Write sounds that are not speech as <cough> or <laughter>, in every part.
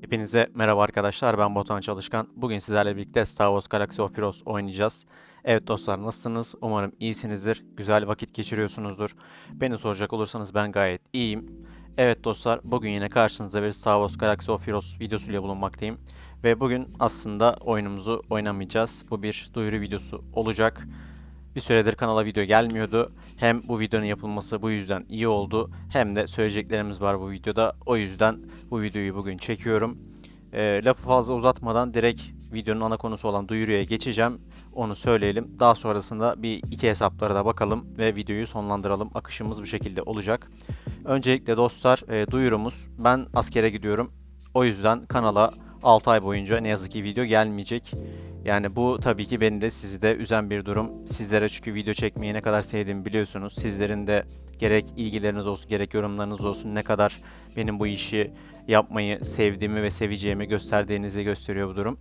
Hepinize merhaba arkadaşlar. Ben Botan Çalışkan. Bugün sizlerle birlikte Star Wars Galaxy of Heroes oynayacağız. Evet dostlar nasılsınız? Umarım iyisinizdir. Güzel vakit geçiriyorsunuzdur. Beni soracak olursanız ben gayet iyiyim. Evet dostlar bugün yine karşınızda bir Star Wars Galaxy of Heroes videosuyla bulunmaktayım. Ve bugün aslında oyunumuzu oynamayacağız. Bu bir duyuru videosu olacak. Bir süredir kanala video gelmiyordu. Hem bu videonun yapılması bu yüzden iyi oldu. Hem de söyleyeceklerimiz var bu videoda. O yüzden bu videoyu bugün çekiyorum. Ee, lafı fazla uzatmadan direkt videonun ana konusu olan duyuruya geçeceğim. Onu söyleyelim. Daha sonrasında bir iki hesaplara da bakalım ve videoyu sonlandıralım. Akışımız bu şekilde olacak. Öncelikle dostlar e, duyurumuz. Ben askere gidiyorum. O yüzden kanala 6 ay boyunca ne yazık ki video gelmeyecek. Yani bu tabii ki beni de sizi de üzen bir durum. Sizlere çünkü video çekmeyi ne kadar sevdiğimi biliyorsunuz. Sizlerin de gerek ilgileriniz olsun gerek yorumlarınız olsun ne kadar benim bu işi yapmayı sevdiğimi ve seveceğimi gösterdiğinizi gösteriyor bu durum.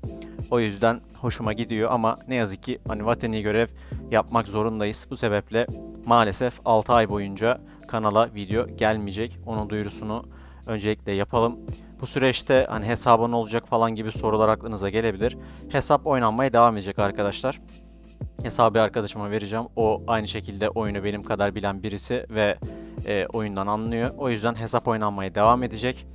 O yüzden hoşuma gidiyor ama ne yazık ki hani vatani görev yapmak zorundayız. Bu sebeple maalesef 6 ay boyunca kanala video gelmeyecek. Onun duyurusunu öncelikle yapalım. Bu süreçte hani hesabın olacak falan gibi sorular aklınıza gelebilir. Hesap oynanmaya devam edecek arkadaşlar. Hesabı arkadaşıma vereceğim. O aynı şekilde oyunu benim kadar bilen birisi ve e, oyundan anlıyor. O yüzden hesap oynanmaya devam edecek.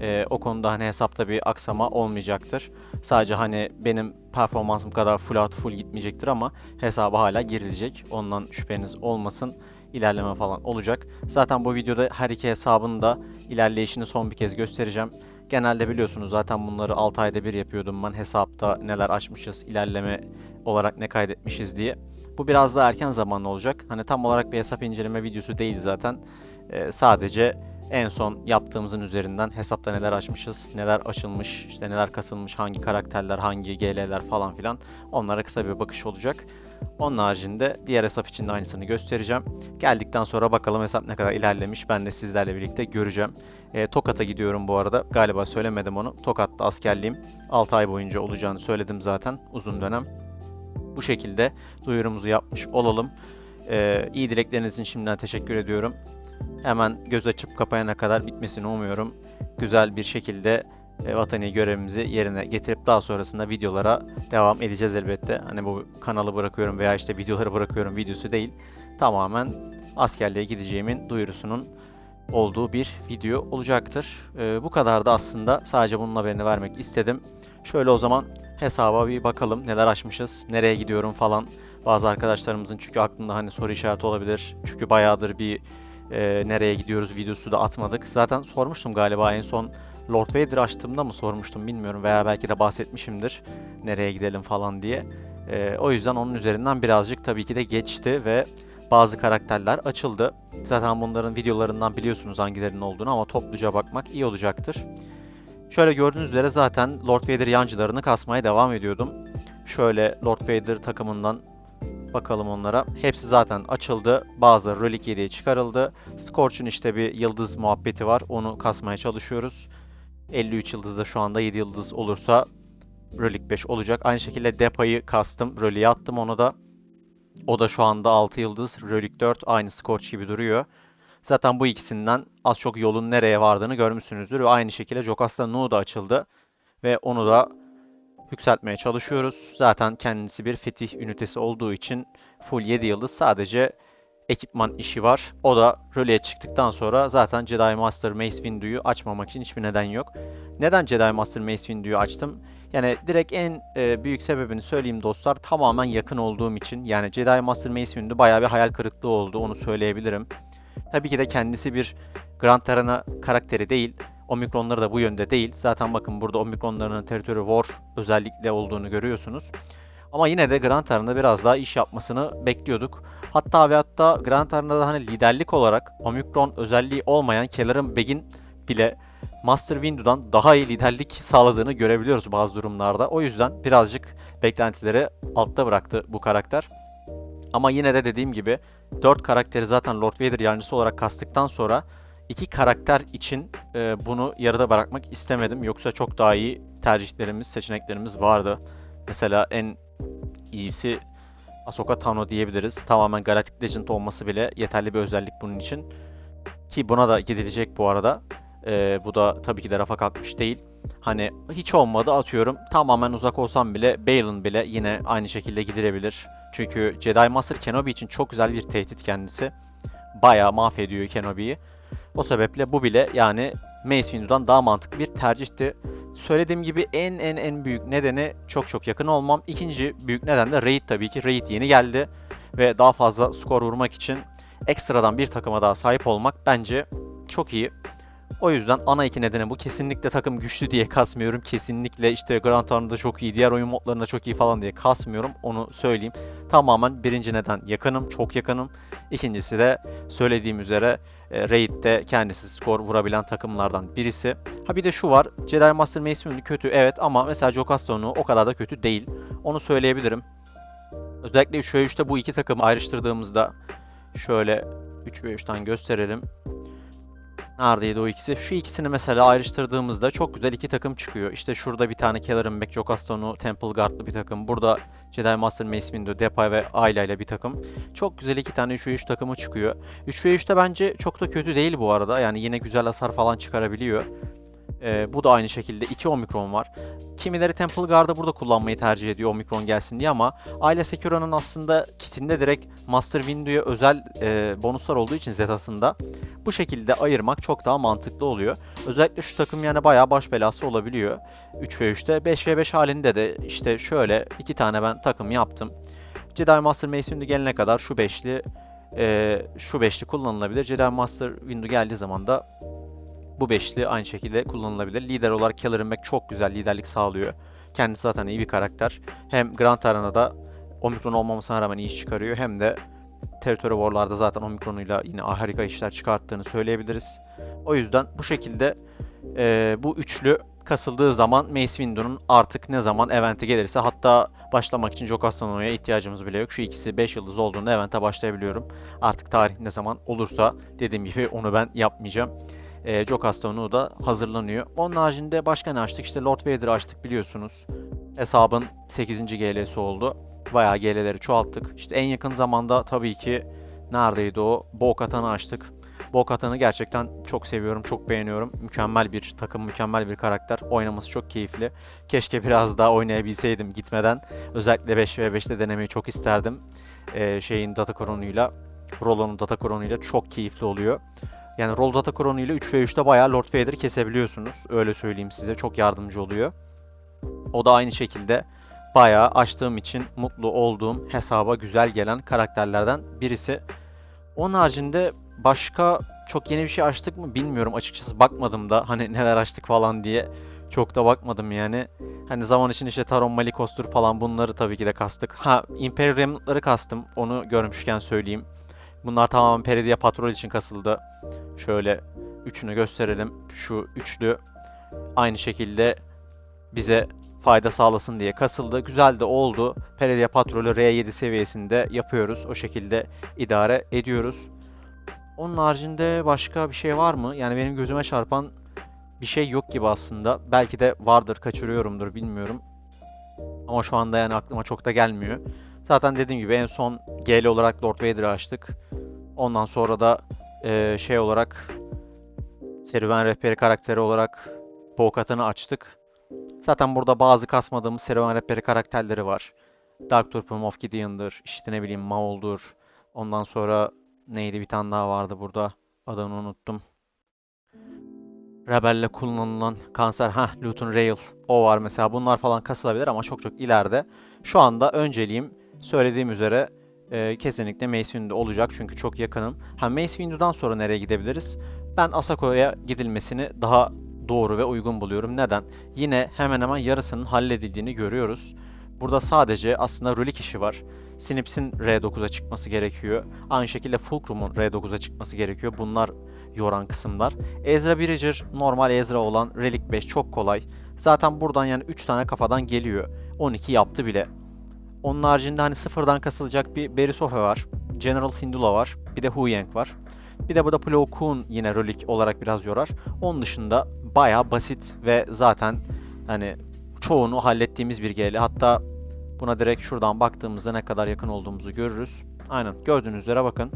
E, o konuda hani hesapta bir aksama olmayacaktır. Sadece hani benim performansım kadar full artı full gitmeyecektir ama hesaba hala girilecek. Ondan şüpheniz olmasın. İlerleme falan olacak. Zaten bu videoda her iki hesabın da ilerleyişini son bir kez göstereceğim. Genelde biliyorsunuz zaten bunları 6 ayda bir yapıyordum ben hesapta neler açmışız, ilerleme olarak ne kaydetmişiz diye. Bu biraz daha erken zamanlı olacak. Hani tam olarak bir hesap inceleme videosu değil zaten. Ee, sadece en son yaptığımızın üzerinden hesapta neler açmışız, neler açılmış, işte neler kasılmış, hangi karakterler, hangi GL'ler falan filan onlara kısa bir bakış olacak. Onun haricinde diğer hesap için de aynısını göstereceğim. Geldikten sonra bakalım hesap ne kadar ilerlemiş ben de sizlerle birlikte göreceğim. E, Tokat'a gidiyorum bu arada. Galiba söylemedim onu. Tokat'ta askerliğim 6 ay boyunca olacağını söyledim zaten uzun dönem. Bu şekilde duyurumuzu yapmış olalım. E, iyi dilekleriniz için şimdiden teşekkür ediyorum. Hemen göz açıp kapayana kadar bitmesini umuyorum. Güzel bir şekilde e, vatani görevimizi yerine getirip daha sonrasında videolara devam edeceğiz elbette. Hani bu kanalı bırakıyorum veya işte videoları bırakıyorum videosu değil. Tamamen askerliğe gideceğimin duyurusunun olduğu bir video olacaktır. Ee, bu kadar da aslında sadece bunun haberini vermek istedim. Şöyle o zaman hesaba bir bakalım neler açmışız, nereye gidiyorum falan. Bazı arkadaşlarımızın çünkü aklında hani soru işareti olabilir. Çünkü bayağıdır bir e, nereye gidiyoruz videosu da atmadık. Zaten sormuştum galiba en son Lord Vader açtığımda mı sormuştum bilmiyorum veya belki de bahsetmişimdir nereye gidelim falan diye. E, o yüzden onun üzerinden birazcık tabii ki de geçti ve bazı karakterler açıldı. Zaten bunların videolarından biliyorsunuz hangilerinin olduğunu ama topluca bakmak iyi olacaktır. Şöyle gördüğünüz üzere zaten Lord Vader yancılarını kasmaya devam ediyordum. Şöyle Lord Vader takımından bakalım onlara. Hepsi zaten açıldı. Bazıları Relic 7'ye çıkarıldı. Scorch'un işte bir yıldız muhabbeti var. Onu kasmaya çalışıyoruz. 53 yıldızda şu anda 7 yıldız olursa Relic 5 olacak. Aynı şekilde Depa'yı kastım. Relic'e attım onu da. O da şu anda 6 yıldız. Relic 4 aynı Scorch gibi duruyor. Zaten bu ikisinden az çok yolun nereye vardığını görmüşsünüzdür. Ve aynı şekilde Jocasta Nu da açıldı. Ve onu da yükseltmeye çalışıyoruz. Zaten kendisi bir fetih ünitesi olduğu için full 7 yıldız sadece ekipman işi var. O da röleye çıktıktan sonra zaten Jedi Master Mace Windu'yu açmamak için hiçbir neden yok. Neden Jedi Master Mace Windu'yu açtım? Yani direkt en e, büyük sebebini söyleyeyim dostlar. Tamamen yakın olduğum için. Yani Jedi Master Mace Windu bayağı bir hayal kırıklığı oldu. Onu söyleyebilirim. Tabii ki de kendisi bir Grand Terrana karakteri değil. Omikronları da bu yönde değil. Zaten bakın burada Omikronların Territory War özellikle olduğunu görüyorsunuz. Ama yine de Grand Terran'da biraz daha iş yapmasını bekliyorduk. Hatta ve hatta Grand Terran'da hani liderlik olarak Omikron özelliği olmayan Keller'ın Begin bile Master Window'dan daha iyi liderlik sağladığını görebiliyoruz bazı durumlarda. O yüzden birazcık beklentileri altta bıraktı bu karakter. Ama yine de dediğim gibi 4 karakteri zaten Lord Vader yancısı olarak kastıktan sonra iki karakter için e, bunu yarıda bırakmak istemedim. Yoksa çok daha iyi tercihlerimiz, seçeneklerimiz vardı. Mesela en iyisi Ahsoka Tano diyebiliriz. Tamamen Galactic Legend olması bile yeterli bir özellik bunun için. Ki buna da gidilecek bu arada. Ee, bu da tabii ki de rafa kalkmış değil. Hani hiç olmadı atıyorum tamamen uzak olsam bile Balin bile yine aynı şekilde gidilebilir. Çünkü Jedi Master Kenobi için çok güzel bir tehdit kendisi. Bayağı mahvediyor Kenobi'yi. O sebeple bu bile yani Mace Windu'dan daha mantıklı bir tercihti. Söylediğim gibi en en en büyük nedeni çok çok yakın olmam. İkinci büyük neden de Raid tabii ki. Raid yeni geldi ve daha fazla skor vurmak için ekstradan bir takıma daha sahip olmak bence çok iyi. O yüzden ana iki nedeni bu. Kesinlikle takım güçlü diye kasmıyorum. Kesinlikle işte Grand Tour'da çok iyi, diğer oyun modlarında çok iyi falan diye kasmıyorum. Onu söyleyeyim. Tamamen birinci neden yakınım, çok yakınım. İkincisi de söylediğim üzere e, Raid'de kendisi skor vurabilen takımlardan birisi. Ha bir de şu var. Jedi Master Mace kötü evet ama mesela Jocastonu o kadar da kötü değil. Onu söyleyebilirim. Özellikle 3 ve 3'te bu iki takımı ayrıştırdığımızda şöyle 3 ve 3'ten gösterelim. Neredeydi o ikisi? Şu ikisini mesela ayrıştırdığımızda çok güzel iki takım çıkıyor. İşte şurada bir tane Keller'ın Back Jocastonu, Temple Guard'lı bir takım. Burada Jedi Master Mace Windu, Depay ve Ayla ile bir takım. Çok güzel iki tane 3 ve 3 takımı çıkıyor. 3 ve 3'te bence çok da kötü değil bu arada. Yani yine güzel hasar falan çıkarabiliyor. Ee, bu da aynı şekilde 2 Omikron var. Kimileri Temple Guard'ı burada kullanmayı tercih ediyor Omikron gelsin diye ama Ayla Secura'nın aslında kitinde direkt Master Windu'ya özel e, bonuslar olduğu için Zetas'ında bu şekilde ayırmak çok daha mantıklı oluyor. Özellikle şu takım yani bayağı baş belası olabiliyor. 3 ve 3'te 5 ve 5 halinde de işte şöyle iki tane ben takım yaptım. Jedi Master Mace Windu gelene kadar şu beşli e, şu beşli kullanılabilir. Jedi Master Windu geldiği zaman da bu beşli aynı şekilde kullanılabilir. Lider olarak Kellerin çok güzel liderlik sağlıyor. Kendisi zaten iyi bir karakter. Hem Grand Arena'da Omikron olmamasına rağmen iyi iş çıkarıyor. Hem de Territory War'larda zaten Omikron'uyla yine harika işler çıkarttığını söyleyebiliriz. O yüzden bu şekilde e, bu üçlü kasıldığı zaman Mace Windu'nun artık ne zaman event'e gelirse hatta başlamak için Jocastano'ya ihtiyacımız bile yok. Şu ikisi 5 yıldız olduğunda event'e başlayabiliyorum. Artık tarih ne zaman olursa dediğim gibi onu ben yapmayacağım. E, Jocastano da hazırlanıyor. Onun haricinde başka ne açtık? İşte Lord Vader'ı açtık biliyorsunuz. Hesabın 8. GL'si oldu. Bayağı GL'leri çoğalttık. İşte en yakın zamanda tabii ki neredeydi o? Bo-Katan'ı açtık. Bo-Katan'ı gerçekten çok seviyorum, çok beğeniyorum. Mükemmel bir takım, mükemmel bir karakter. Oynaması çok keyifli. Keşke biraz daha oynayabilseydim gitmeden. Özellikle 5 ve 5'te denemeyi çok isterdim. Ee, şeyin data koronuyla, Rollo'nun data koronuyla çok keyifli oluyor. Yani Roll Data Chrono ile 3 ve 3'te bayağı Lord Vader'ı kesebiliyorsunuz. Öyle söyleyeyim size. Çok yardımcı oluyor. O da aynı şekilde bayağı açtığım için mutlu olduğum hesaba güzel gelen karakterlerden birisi. Onun haricinde başka çok yeni bir şey açtık mı bilmiyorum. Açıkçası bakmadım da hani neler açtık falan diye. Çok da bakmadım yani. Hani zaman için işte Taron Malikos'tur falan bunları tabii ki de kastık. Ha Imperial Remnant'ları kastım. Onu görmüşken söyleyeyim. Bunlar tamamen Peridia Patrol için kasıldı. Şöyle üçünü gösterelim. Şu üçlü aynı şekilde bize fayda sağlasın diye kasıldı. Güzel de oldu. Peridia Patrol'ü R7 seviyesinde yapıyoruz. O şekilde idare ediyoruz. Onun haricinde başka bir şey var mı? Yani benim gözüme çarpan bir şey yok gibi aslında. Belki de vardır, kaçırıyorumdur bilmiyorum. Ama şu anda yani aklıma çok da gelmiyor. Zaten dediğim gibi en son GL olarak Lord Vader'ı açtık. Ondan sonra da e, şey olarak serüven rehberi karakteri olarak Bo-Katan'ı açtık. Zaten burada bazı kasmadığımız serüven rehberi karakterleri var. Dark Trooper Moff Gideon'dır, işte ne bileyim Maul'dur. Ondan sonra neydi bir tane daha vardı burada. Adını unuttum. Rebel'le kullanılan kanser, ha Luton Rail. O var mesela. Bunlar falan kasılabilir ama çok çok ileride. Şu anda önceliğim söylediğim üzere e, kesinlikle Mace Windu olacak çünkü çok yakınım. Ha Mace Windu'dan sonra nereye gidebiliriz? Ben Asako'ya gidilmesini daha doğru ve uygun buluyorum. Neden? Yine hemen hemen yarısının halledildiğini görüyoruz. Burada sadece aslında Rulik işi var. Snips'in R9'a çıkması gerekiyor. Aynı şekilde Fulcrum'un R9'a çıkması gerekiyor. Bunlar yoran kısımlar. Ezra Bridger normal Ezra olan Relic 5 çok kolay. Zaten buradan yani 3 tane kafadan geliyor. 12 yaptı bile. Onun haricinde hani sıfırdan kasılacak bir Berisofe var. General Syndulla var. Bir de Huyang var. Bir de burada Plo Koon yine Relic olarak biraz yorar. Onun dışında baya basit ve zaten hani çoğunu hallettiğimiz bir GL. Hatta buna direkt şuradan baktığımızda ne kadar yakın olduğumuzu görürüz. Aynen gördüğünüz üzere bakın.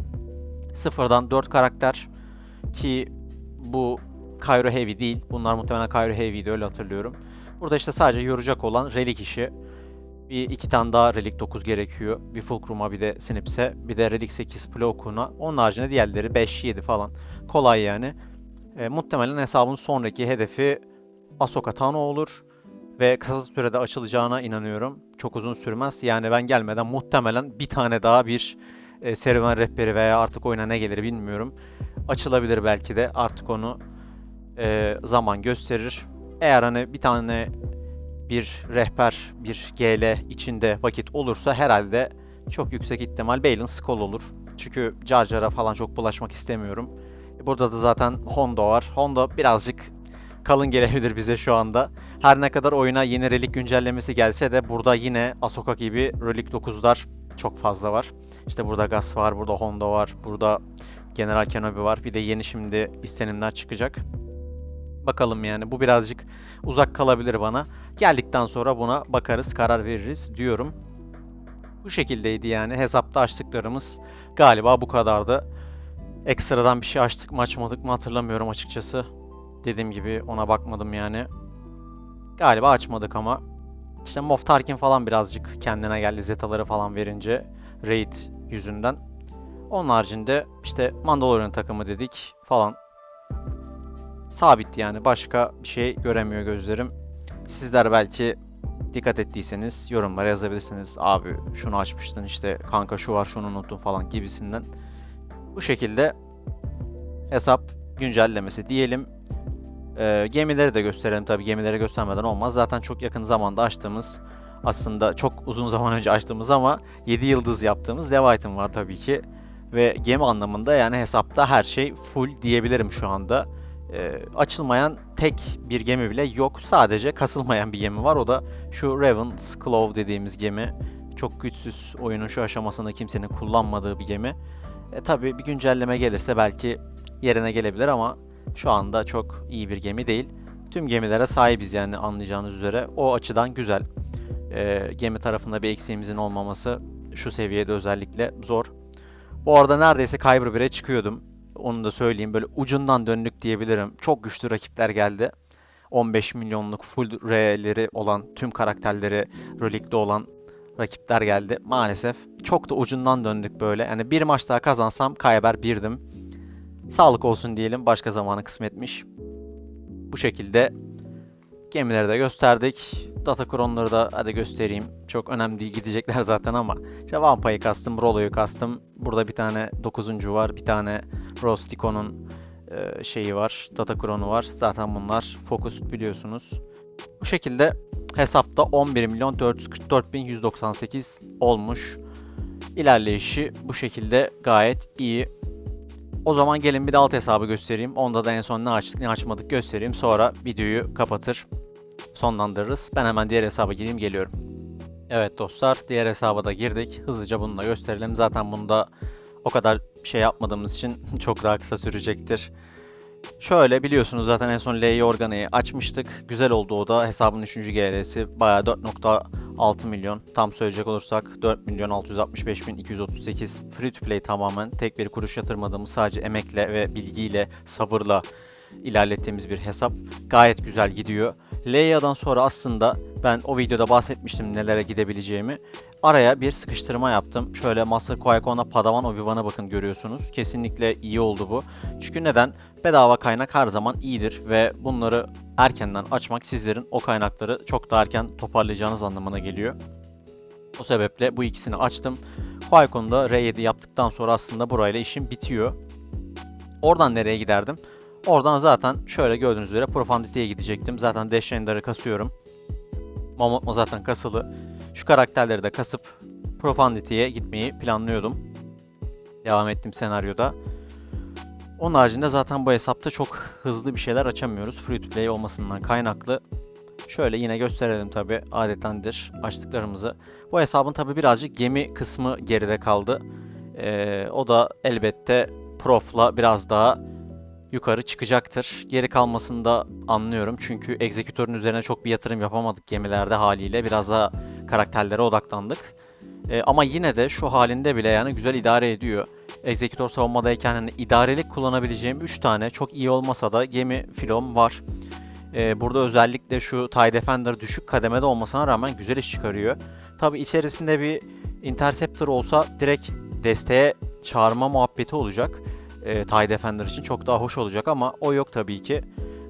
Sıfırdan 4 karakter ki bu Cairo Heavy değil. Bunlar muhtemelen Cairo Heavy'di öyle hatırlıyorum. Burada işte sadece yoracak olan relik işi. Bir iki tane daha Relik 9 gerekiyor. Bir Fulcrum'a bir de Snips'e. Bir de Relik 8 Plokun'a. Onun haricinde diğerleri 5-7 falan. Kolay yani. E, muhtemelen hesabın sonraki hedefi Ahsoka Tano olur. Ve kısa sürede açılacağına inanıyorum. Çok uzun sürmez. Yani ben gelmeden muhtemelen bir tane daha bir e, serüven rehberi veya artık oyuna ne gelir bilmiyorum. Açılabilir belki de. Artık onu e, zaman gösterir. Eğer hani bir tane bir rehber, bir GL içinde vakit olursa herhalde çok yüksek ihtimal Baylan Skull olur. Çünkü Jar falan çok bulaşmak istemiyorum. E, Burada da zaten Hondo var. Hondo birazcık kalın gelebilir bize şu anda. Her ne kadar oyuna yeni relik güncellemesi gelse de burada yine Ahsoka gibi relik 9'lar çok fazla var. İşte burada Gas var, burada Hondo var, burada General Kenobi var. Bir de yeni şimdi istenimler çıkacak. Bakalım yani bu birazcık uzak kalabilir bana. Geldikten sonra buna bakarız, karar veririz diyorum. Bu şekildeydi yani hesapta açtıklarımız galiba bu kadardı. Ekstradan bir şey açtık mı açmadık mı hatırlamıyorum açıkçası. Dediğim gibi ona bakmadım yani. Galiba açmadık ama. İşte Moff Tarkin falan birazcık kendine geldi zetaları falan verince Raid yüzünden. Onun haricinde işte Mandalorian takımı dedik falan. Sabit yani başka bir şey göremiyor gözlerim. Sizler belki dikkat ettiyseniz yorumlara yazabilirsiniz. Abi şunu açmıştın işte kanka şu var şunu unuttun falan gibisinden. Bu şekilde hesap güncellemesi diyelim. Ee, gemileri de gösterelim tabii gemileri göstermeden olmaz. Zaten çok yakın zamanda açtığımız aslında çok uzun <laughs> zaman önce açtığımız ama 7 yıldız yaptığımız Leviathan var tabii ki. Ve gemi anlamında yani hesapta her şey full diyebilirim şu anda. Ee, açılmayan tek bir gemi bile yok. Sadece kasılmayan bir gemi var. O da şu Raven's Claw dediğimiz gemi. Çok güçsüz oyunun şu aşamasında kimsenin kullanmadığı bir gemi. E, tabii bir güncelleme gelirse belki yerine gelebilir ama şu anda çok iyi bir gemi değil. Tüm gemilere sahibiz yani anlayacağınız üzere. O açıdan güzel. Ee, gemi tarafında bir eksiğimizin olmaması şu seviyede özellikle zor. Bu arada neredeyse Kyber 1'e çıkıyordum. Onu da söyleyeyim. Böyle ucundan döndük diyebilirim. Çok güçlü rakipler geldi. 15 milyonluk full R'leri olan, tüm karakterleri Relic'te olan rakipler geldi. Maalesef çok da ucundan döndük böyle. Yani bir maç daha kazansam Kyber birdim. Sağlık olsun diyelim. Başka zamanı kısmetmiş. Bu şekilde gemileri de gösterdik. Datacron'ları da hadi göstereyim. Çok önemli değil gidecekler zaten ama. İşte Vampa'yı kastım, Rolo'yu kastım. Burada bir tane 9. var. Bir tane Rostico'nun e, şeyi var. Datacron'u var. Zaten bunlar Focus biliyorsunuz. Bu şekilde hesapta 11 milyon 444 bin 198 olmuş. İlerleyişi bu şekilde gayet iyi. O zaman gelin bir de alt hesabı göstereyim. Onda da en son ne açtık ne açmadık göstereyim. Sonra videoyu kapatır sonlandırırız. Ben hemen diğer hesaba gireyim geliyorum. Evet dostlar diğer hesaba da girdik. Hızlıca bunu da gösterelim. Zaten bunda o kadar şey yapmadığımız için <laughs> çok daha kısa sürecektir. Şöyle biliyorsunuz zaten en son L'yi organayı açmıştık. Güzel oldu o da. Hesabın 3. GL'si bayağı 4.6 milyon. Tam söyleyecek olursak 4 milyon 665 bin 238 free to play tamamen. Tek bir kuruş yatırmadığımız sadece emekle ve bilgiyle, sabırla ilerlettiğimiz bir hesap. Gayet güzel gidiyor. Leia'dan sonra aslında ben o videoda bahsetmiştim nelere gidebileceğimi. Araya bir sıkıştırma yaptım. Şöyle Master Qui-Gon'la Padawan Obi-Wan'a bakın görüyorsunuz. Kesinlikle iyi oldu bu. Çünkü neden? Bedava kaynak her zaman iyidir ve bunları erkenden açmak sizlerin o kaynakları çok da erken toparlayacağınız anlamına geliyor. O sebeple bu ikisini açtım. Qui-Gon'da R7 yaptıktan sonra aslında burayla işim bitiyor. Oradan nereye giderdim? Oradan zaten şöyle gördüğünüz üzere Profundity'ye gidecektim. Zaten Dash Render'ı kasıyorum. Momotmo zaten kasılı. Şu karakterleri de kasıp Profundity'ye gitmeyi planlıyordum. Devam ettim senaryoda. Onun haricinde zaten bu hesapta çok hızlı bir şeyler açamıyoruz. Free to play olmasından kaynaklı. Şöyle yine gösterelim tabi adetendir açtıklarımızı. Bu hesabın tabi birazcık gemi kısmı geride kaldı. Ee, o da elbette Prof'la biraz daha yukarı çıkacaktır. Geri kalmasını da anlıyorum. Çünkü egzekütörün üzerine çok bir yatırım yapamadık gemilerde haliyle. Biraz daha karakterlere odaklandık. E, ama yine de şu halinde bile yani güzel idare ediyor. Executor savunmadayken hani idarelik kullanabileceğim 3 tane çok iyi olmasa da gemi filom var. E, burada özellikle şu TIE Defender düşük kademede olmasına rağmen güzel iş çıkarıyor. Tabi içerisinde bir Interceptor olsa direkt desteğe çağırma muhabbeti olacak. E, TIE Defender için çok daha hoş olacak ama o yok tabii ki.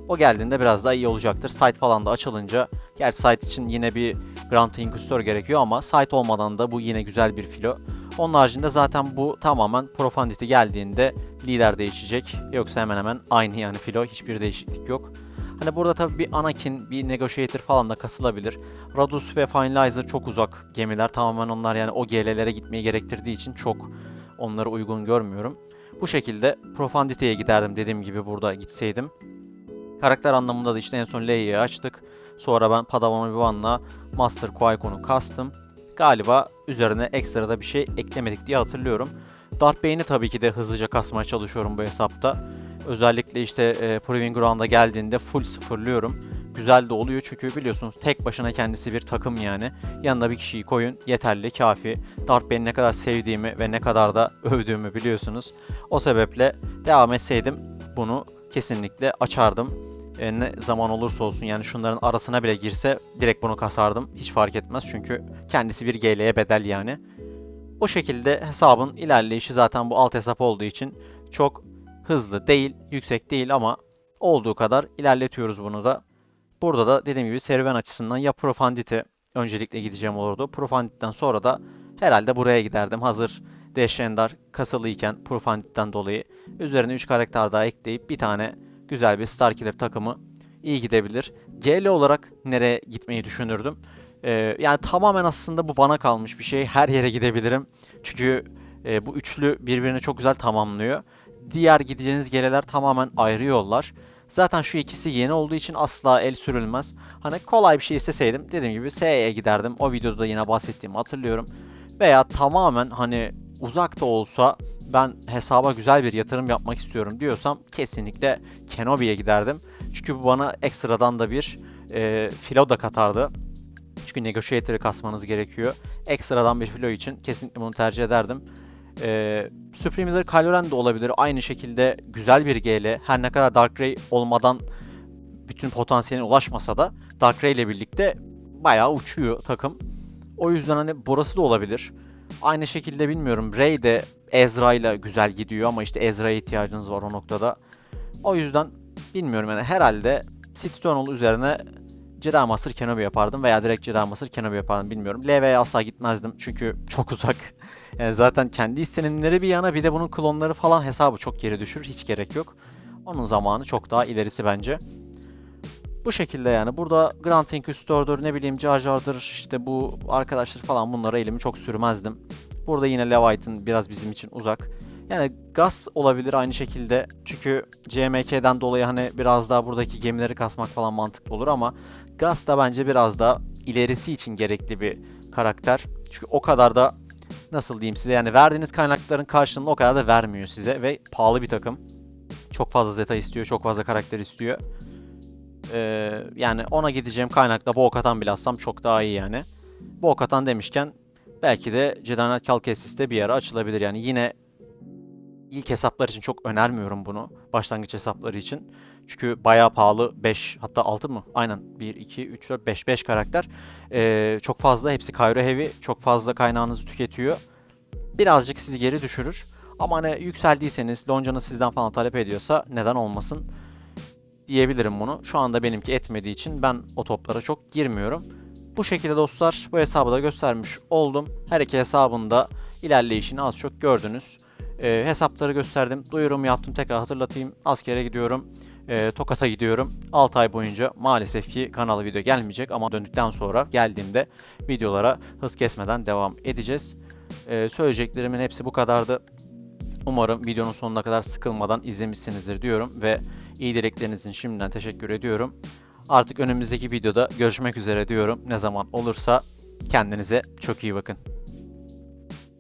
O geldiğinde biraz daha iyi olacaktır. Site falan da açılınca, gerçi site için yine bir Grand Inquisitor gerekiyor ama site olmadan da bu yine güzel bir filo. Onun haricinde zaten bu tamamen Profundity geldiğinde lider değişecek. Yoksa hemen hemen aynı yani filo. Hiçbir değişiklik yok. Hani burada tabii bir Anakin, bir Negotiator falan da kasılabilir. Radus ve Finalizer çok uzak gemiler. Tamamen onlar yani o GL'lere gitmeyi gerektirdiği için çok onları uygun görmüyorum. Bu şekilde Profundity'ye giderdim dediğim gibi burada gitseydim. Karakter anlamında da işte en son Leia'yı açtık. Sonra ben Padawan Obi-Wan'la Master Qui-Gon'u kastım. Galiba üzerine ekstra da bir şey eklemedik diye hatırlıyorum. Darth Bane'i tabii ki de hızlıca kasmaya çalışıyorum bu hesapta. Özellikle işte e, Proving Ground'a geldiğinde full sıfırlıyorum. Güzel de oluyor çünkü biliyorsunuz tek başına kendisi bir takım yani. Yanına bir kişiyi koyun yeterli, kafi. Darth Bane'i ne kadar sevdiğimi ve ne kadar da övdüğümü biliyorsunuz. O sebeple devam etseydim bunu kesinlikle açardım. E, ne zaman olursa olsun yani şunların arasına bile girse direkt bunu kasardım. Hiç fark etmez çünkü kendisi bir GL'ye bedel yani. O şekilde hesabın ilerleyişi zaten bu alt hesap olduğu için çok hızlı değil, yüksek değil ama olduğu kadar ilerletiyoruz bunu da. Burada da dediğim gibi serüven açısından ya Profundity öncelikle gideceğim olurdu. Profundity'den sonra da herhalde buraya giderdim. Hazır Deşendar kasılıyken Profundity'den dolayı üzerine 3 karakter daha ekleyip bir tane güzel bir Starkiller takımı iyi gidebilir. GL olarak nereye gitmeyi düşünürdüm? Ee, yani tamamen aslında bu bana kalmış bir şey. Her yere gidebilirim. Çünkü e, bu üçlü birbirini çok güzel tamamlıyor. Diğer gideceğiniz geleler tamamen ayrı yollar. Zaten şu ikisi yeni olduğu için asla el sürülmez. Hani kolay bir şey isteseydim dediğim gibi S'ye giderdim. O videoda da yine bahsettiğimi hatırlıyorum. Veya tamamen hani uzak da olsa ben hesaba güzel bir yatırım yapmak istiyorum diyorsam kesinlikle Kenobi'ye giderdim. Çünkü bu bana ekstradan da bir e, filo da katardı. Çünkü Negotiator'ı kasmanız gerekiyor. Ekstradan bir filo için kesinlikle bunu tercih ederdim. Ee, Supreme Leader Kylo de olabilir. Aynı şekilde güzel bir GL. Her ne kadar Dark Ray olmadan bütün potansiyeline ulaşmasa da Dark Ray ile birlikte bayağı uçuyor takım. O yüzden hani burası da olabilir. Aynı şekilde bilmiyorum. Rey de Ezra ile güzel gidiyor ama işte Ezra'ya ihtiyacınız var o noktada. O yüzden bilmiyorum yani herhalde Sith Tunnel üzerine Jedi Master Kenobi yapardım veya direkt Jedi Master Kenobi yapardım bilmiyorum. LV'ye asla gitmezdim çünkü çok uzak. <laughs> Yani zaten kendi istenimleri bir yana bir de bunun klonları falan hesabı çok geri düşür. Hiç gerek yok. Onun zamanı çok daha ilerisi bence. Bu şekilde yani burada Grand Inquisitor'dur ne bileyim Jar Jar'dır işte bu arkadaşlar falan bunlara elimi çok sürmezdim. Burada yine Leviathan biraz bizim için uzak. Yani Gas olabilir aynı şekilde. Çünkü CMK'den dolayı hani biraz daha buradaki gemileri kasmak falan mantıklı olur ama Gas da bence biraz daha ilerisi için gerekli bir karakter. Çünkü o kadar da nasıl diyeyim size yani verdiğiniz kaynakların karşılığını o kadar da vermiyor size ve pahalı bir takım. Çok fazla zeta istiyor, çok fazla karakter istiyor. Ee, yani ona gideceğim kaynakla Bo-Katan bile alsam çok daha iyi yani. Bo-Katan demişken belki de Jedi Knight Calcasis'te bir ara açılabilir. Yani yine ilk hesaplar için çok önermiyorum bunu. Başlangıç hesapları için. Çünkü bayağı pahalı 5 hatta 6 mı? Aynen 1, 2, 3, 4, 5, 5 karakter. Ee, çok fazla hepsi Kyro Heavy. Çok fazla kaynağınızı tüketiyor. Birazcık sizi geri düşürür. Ama hani yükseldiyseniz, loncanız sizden falan talep ediyorsa neden olmasın diyebilirim bunu. Şu anda benimki etmediği için ben o toplara çok girmiyorum. Bu şekilde dostlar bu hesabı da göstermiş oldum. Her iki hesabında ilerleyişini az çok gördünüz. Ee, hesapları gösterdim. Duyurumu yaptım. Tekrar hatırlatayım. Askere gidiyorum. Ee, Tokat'a gidiyorum. 6 ay boyunca maalesef ki kanala video gelmeyecek ama döndükten sonra geldiğimde videolara hız kesmeden devam edeceğiz. Ee, söyleyeceklerimin hepsi bu kadardı. Umarım videonun sonuna kadar sıkılmadan izlemişsinizdir diyorum ve iyi dilekleriniz için şimdiden teşekkür ediyorum. Artık önümüzdeki videoda görüşmek üzere diyorum. Ne zaman olursa kendinize çok iyi bakın.